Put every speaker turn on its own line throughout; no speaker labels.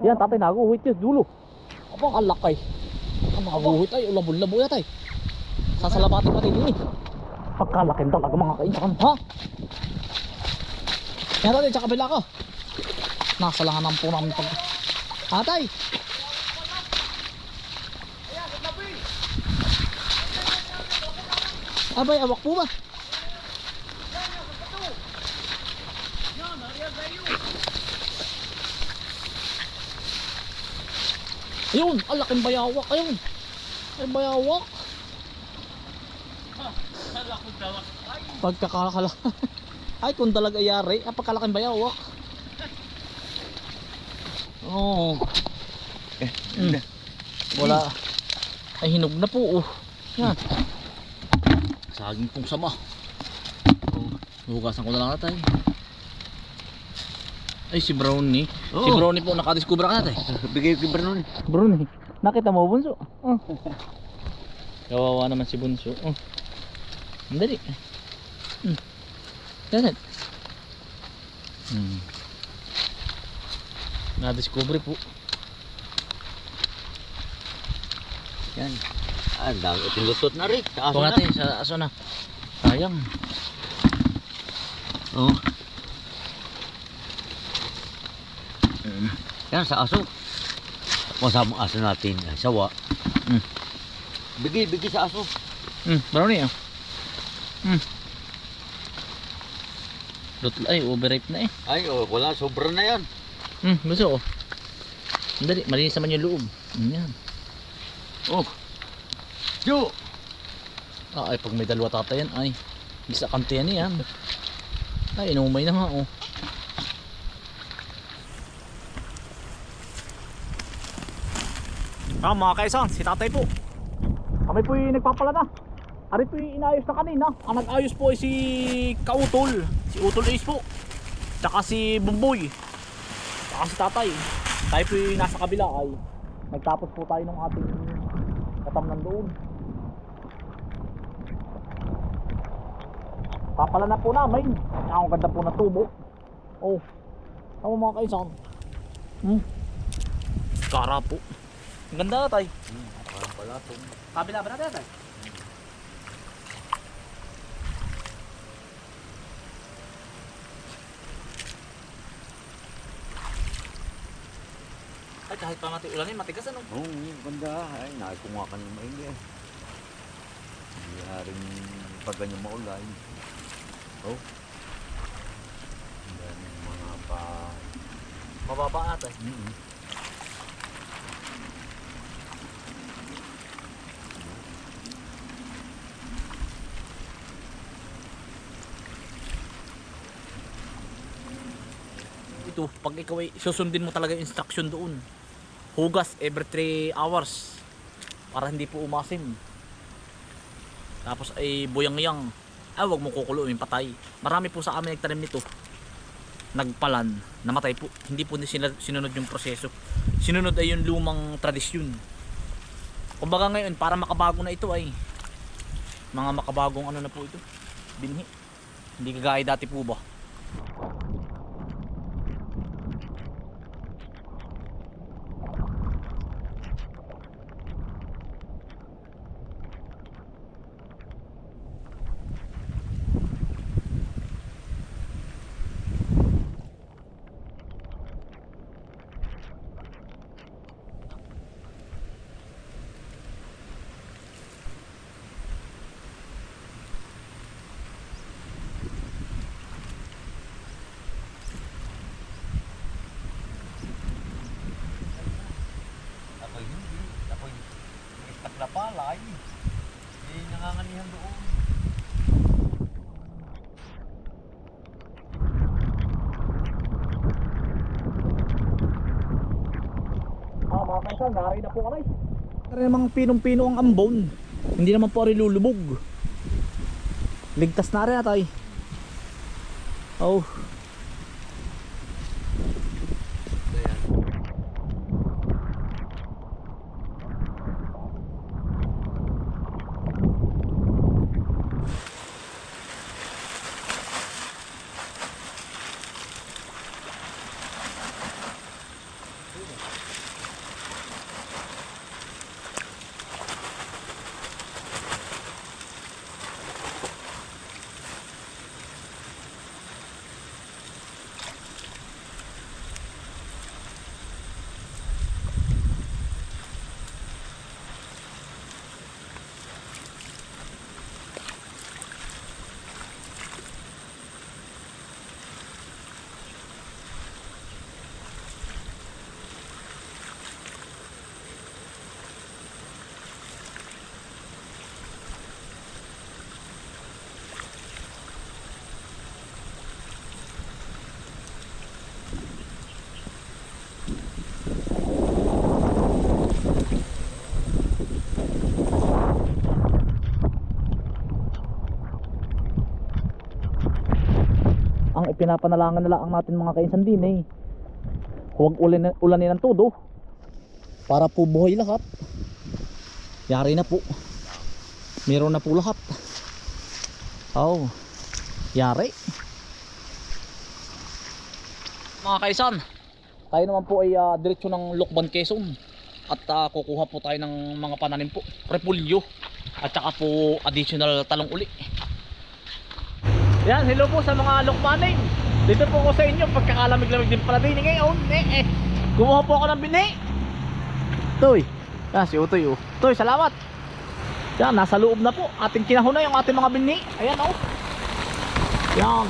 Yan, tatay, naguhit yun. Dulo. Aba, kalakay. Ang mga buhit ay, ulabon-labo yan tay. Sasalabatin pa din eh. Pagkalakin talaga mga kainsan, ha? Yan tatay, sa kabila ka. Nasa langanan po namin pag... Atay! Abay, awak po ba? Ayun, ang laking bayawak. Ayun. Ay, bayawak. Pagkakakala. Ay, kung talaga yari, ay pagkalaking bayawak. Oo. Oh. Mm. Wala. Ay, hinog na po. Oh. Yan. Saging pong sama. Oh. Hugasan ko na lang natin. Ay, si Brownie. Si
Oo.
Brownie po nakadiscover ka natin.
Bigay ba nun?
Bruni, nakita mo bunso? Oh. Kawawa naman si bunso. Oh. Dali. Hmm. Ganun. Hmm. Na-discover po.
Yan. Ah, dami. Tinutot na rin. Sa aso
Ito
na.
natin sa aso na. Sayang.
Oo. Yan, sa aso. Masama aso natin. ah, Sawa.
Mm.
Bigay, bigay sa aso.
Hmm, brownie oh. Hmm. Dot ay overripe na eh.
Ay, oh, wala. Sobra na yan.
Hmm, bunso oh. Dali, malinis naman yung loob. Hmm, Yan.
Oh. Jo!
Ah, ay pag may dalawa tatayan ay isa kantiyan yan. Ay, inumay na nga oh. Ah, mga kaisan, si tatay po. Kami po yung nagpapala na. Ari po yung inayos na kanina. Ang nag-ayos po ay si Kautol. Si Utol Ace po. Tsaka si Bumboy. Tsaka si tatay. Tayo po yung nasa kabila ay nagtapos po tayo ng ating katamnan doon. Papala na po namin. Ang ganda po ng tubo. Oh. Tama mga kaisan. Hmm. Kara po. Ang ganda na tay.
Parang pala ito.
Kabila ba natin tay? Ay kahit pa mati ulan matigas ano?
Oo, oh, ganda. Ay, nakakunga ka ng maigi. eh. Hindi haring pag ganyan maulay. Oh. Ang mga pa...
Mababa natin.
Mm
ito, pag ikaw ay susundin mo talaga yung instruction doon. Hugas every 3 hours para hindi po umasim. Tapos ay buyang-yang. Ah, wag mo kukuloyin, patay. Marami po sa amin nagtanim nito. Nagpalan, namatay po. Hindi po sinunod yung proseso. Sinunod ay yung lumang tradisyon. Kumbaga ngayon, para makabago na ito ay mga makabagong ano na po ito. Binhi. Hindi kagaya dati po ba.
Ako hindi. Ako yung na palay. Hindi nanganganihan doon.
Ah, mga kaisan, nari na po kami. Nari namang pinong-pino ang ambon. Hindi naman po rin lulubog. Ligtas na rin atay. Oh. Ang ipinapanalangan na lang natin mga kainsan din eh. Huwag ulan, ulanin ng todo. Para po buhay lahat. Yari na po. Meron na po lahat. Oh yari. Mga kaisan tayo naman po ay uh, diretso ng Lokban Quezon. At ah, kukuha po tayo ng mga pananim po. Repulyo at saka po additional talong uli yan, hello po sa mga lokmaning. Dito po ako sa inyo, pagkakalamig-lamig din pala din ngayon. Eh, eh. Kumuha po ako ng bini. Toy. Yan, si Utoy oh. Toy, salamat. Yan, nasa loob na po. Ating kinahon na yung ating mga bini. Ayan oh. Yan.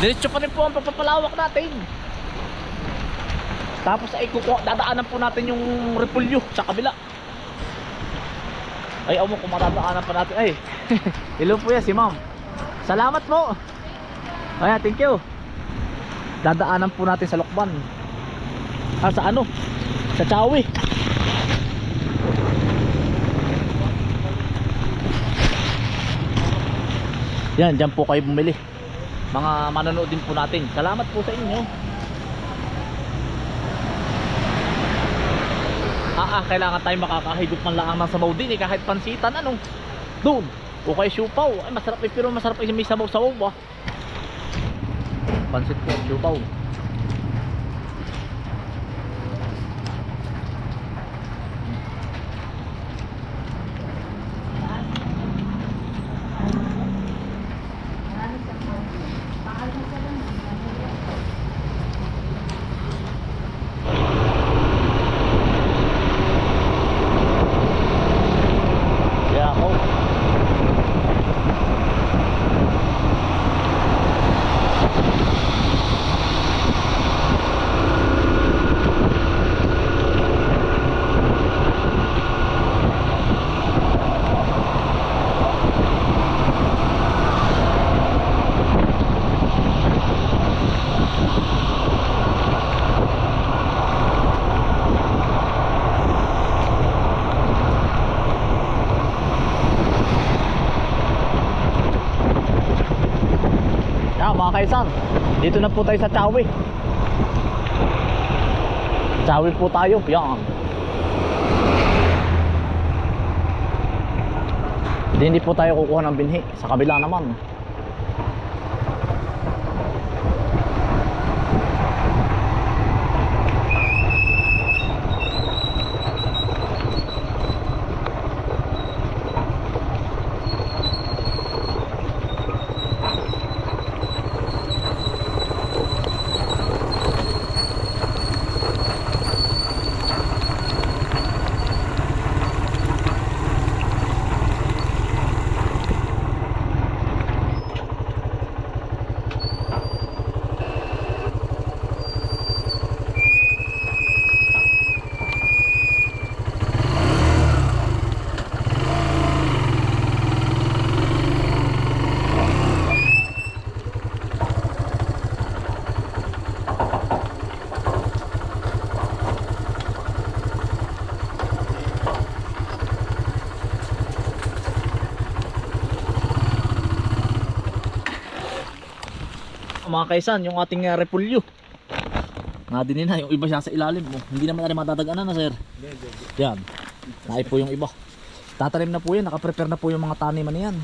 Diretso pa rin po ang pagpapalawak natin. Tapos ay kukuha, dadaanan po natin yung repulyo sa kabila. Ay, amo kung matadaanan pa natin. Ay, hello po yan si ma'am. Salamat po. Ayan, thank you. Dadaanan po natin sa Lokban. Ah, sa ano? Sa Chawi. Yan, dyan po kayo bumili. Mga manonood din po natin. Salamat po sa inyo. Ah, ah, kailangan tayo makakahigop man lang ng sabaw din eh, kahit pansitan, ano? Doon. O kaya siupaw. Ay, masarap eh, pero masarap eh, may sabaw-sabaw ba? Pansit po, siupaw. Yeah, oh. Yeah, mga kaisan, dito na po tayo sa Chawi. Chawi po tayo, yan. Di, Hindi po tayo kukuha ng binhi, sa kabila naman. Mga kaisan, yung ating uh, repulyo. Nga din na, yung iba siya sa ilalim mo. Hindi naman natin matadaganan na sir. Yan. Nai po yung iba. Tatanim na po yan, nakaprepare na po yung mga taniman yan.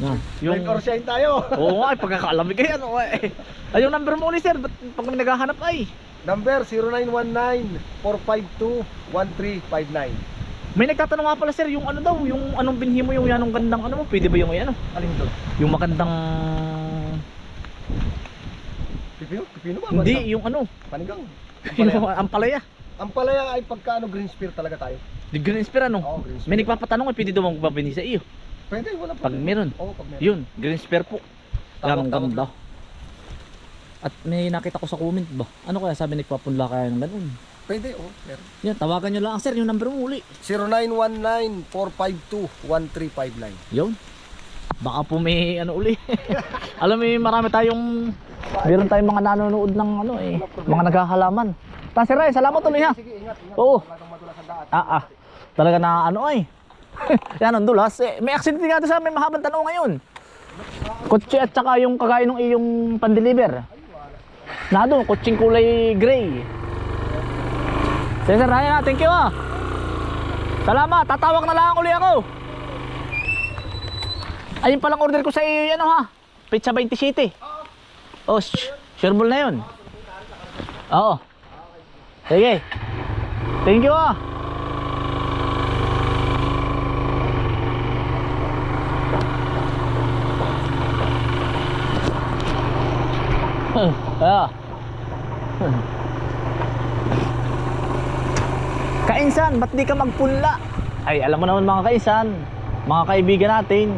Yan.
Yung... Shine tayo.
Oo nga, ay, pagkakalamig kaya ano eh. Ay, yung number mo ulit sir, ba't pag may naghahanap ay?
Number 0919-452-1359.
May nagtatanong nga pala sir, yung ano daw, yung anong binhi mo yung yanong gandang ano mo, pwede ba yung ano?
Alin doon?
Yung magandang...
Pipino? Pipino ba?
Hindi,
Basta-
yung ano,
Panigang.
yung
Ampalaya.
ampalaya.
Ang palaya ay pagka ano green spear talaga tayo.
Di green spear ano?
Oo, green spear.
May nagpapatanong ay pwede daw magbabini sa iyo.
Pwede, wala
Pag meron.
Oo, pag meron.
Yun, green spear po.
Tawag,
Ang
tawag
ganda. At may nakita ko sa comment ba? Ano kaya sabi nagpapunla kaya ng ganun?
Pwede, oo. Meron.
Yan, tawagan nyo lang sir, yung number mo uli.
0919-452-1359.
Yun. Baka po may ano uli. Alam mo, yung marami tayong meron tayong mga nanonood ng ano eh, mga naghahalaman. Ta sir Ray, salamat ulit ha. Oo. Ah, ah. Talaga na ano ay. Yan ang dulas. Eh, may accident nga sa may mahabang tanong ngayon. Kotse at saka yung kagaya ng iyong pan-deliver. Na doon, kutsing kulay gray. Sir, Ryan ha. Thank you ah. Salamat. Tatawag na lang uli ako. Ayun palang order ko sa iyo, ano ha? Pizza 27. Oh, sh- sure ball na yun. Oo. Sige. Thank you ah. Ah. Kainsan, ba't di ka magpunla? Ay, alam mo naman mga kainsan, mga kaibigan natin.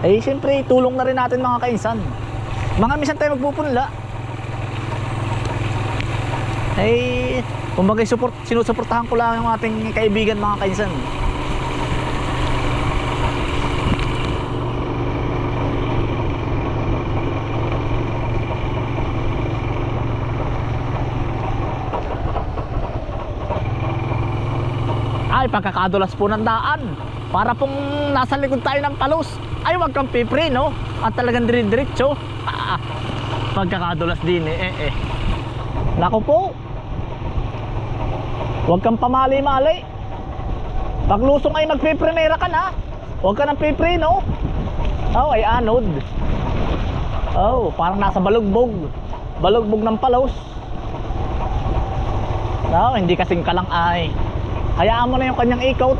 Eh, siyempre, tulong na rin natin mga kainsan. Mga misan tayo magpupunla. Eh, kumbaga support, sinusuportahan ko lang yung ating kaibigan mga kainsan. ay pagkakadulas po ng daan para pong nasa likod tayo ng palos ay wag kang pipre no? At talagang dire-diretso. Ah, pagkakadulas din eh eh, eh. nako po. Wag kang pamali-mali. Paglusong ay magpiprimera ka na. Wag ka ng pipre no? Oh ay anod. Oh parang nasa balugbog. Balugbog ng palos. No hindi kasing kalang ay Hayaan mo na yung kanyang ikot.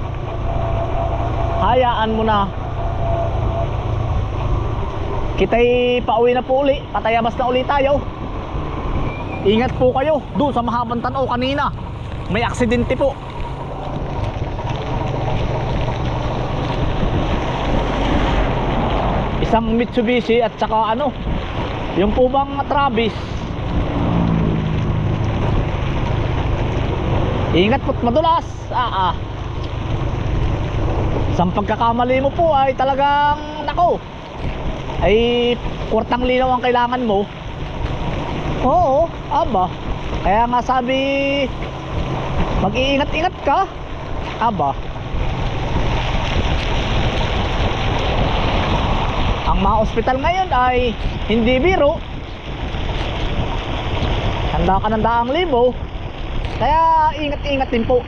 Hayaan mo na. Kita'y pauwi na po uli. Patayabas na uli tayo. Ingat po kayo. Doon sa mahabang tanaw kanina. May aksidente po. Isang Mitsubishi at saka ano. Yung po bang Travis. Ingat po't madulas. Ah, ah. Isang pagkakamali mo po ay talagang nako. Ay kwartang linaw ang kailangan mo. Oo, aba. Kaya nga sabi mag-iingat-ingat ka. Aba. Ang mga ospital ngayon ay hindi biro. Handa ka ng daang libo. Kaya ingat-ingat din po.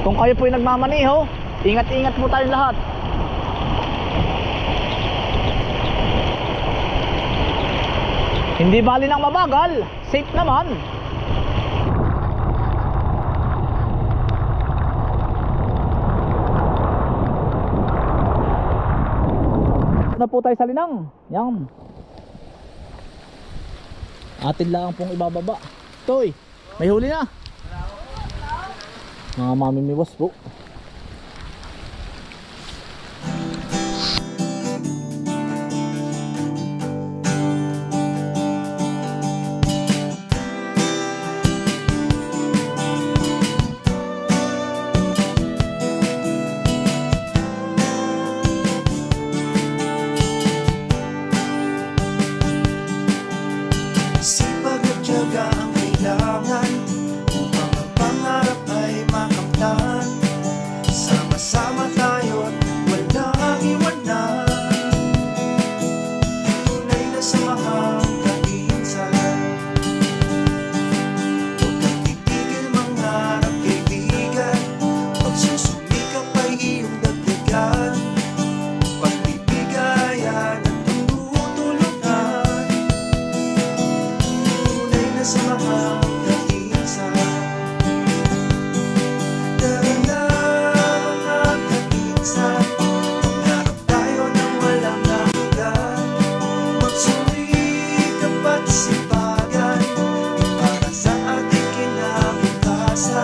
Kung kayo po yung nagmamaniho, ingat-ingat po tayong lahat. Hindi bali ng mabagal, safe naman. Na po tayo sa linang. Yan. Atin lang pong ibababa. Toy, may huli na. Mga mamimiwas po.